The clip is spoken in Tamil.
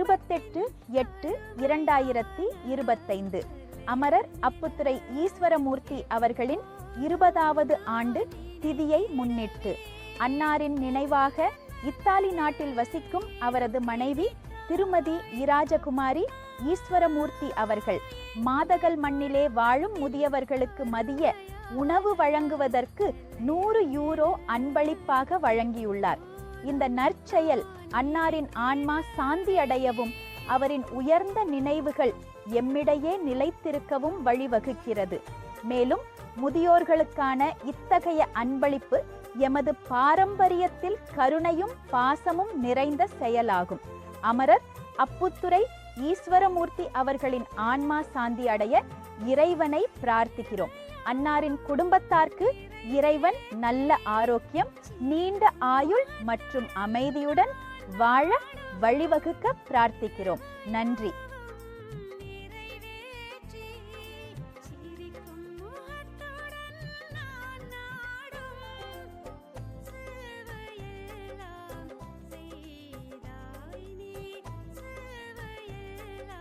இருபத்தெட்டு எட்டு இரண்டாயிரத்தி இருபத்தைந்து. அமரர் அப்புத்துறை ஈஸ்வரமூர்த்தி அவர்களின் இருபதாவது ஆண்டு திதியை முன்னிட்டு அன்னாரின் நினைவாக இத்தாலி நாட்டில் வசிக்கும் அவரது மனைவி திருமதி இராஜகுமாரி ஈஸ்வரமூர்த்தி அவர்கள் மாதகல் மண்ணிலே வாழும் முதியவர்களுக்கு மதிய உணவு வழங்குவதற்கு நூறு யூரோ அன்பளிப்பாக வழங்கியுள்ளார். இந்த நற்செயல் அன்னாரின் ஆன்மா சாந்தி அடையவும் அவரின் உயர்ந்த நினைவுகள் எம்மிடையே நிலைத்திருக்கவும் வழிவகுக்கிறது. மேலும் முதியோர்களுக்கான இத்தகைய அன்பளிப்பு எமது பாரம்பரியத்தில் கருணையும் பாசமும் நிறைந்த செயலாகும். அமரர் அப்புத்துறை ஈஸ்வரமூர்த்தி அவர்களின் ஆன்மா சாந்தி அடைய இறைவனை பிரார்த்திக்கிறோம். அன்னாரின் குடும்பத்தார்க்கு இறைவன் நல்ல ஆரோக்கியம் நீண்ட ஆயுள் மற்றும் அமைதியுடன் வாழ வழிவகுக்க பிரார்த்திக்கிறோம். நன்றி.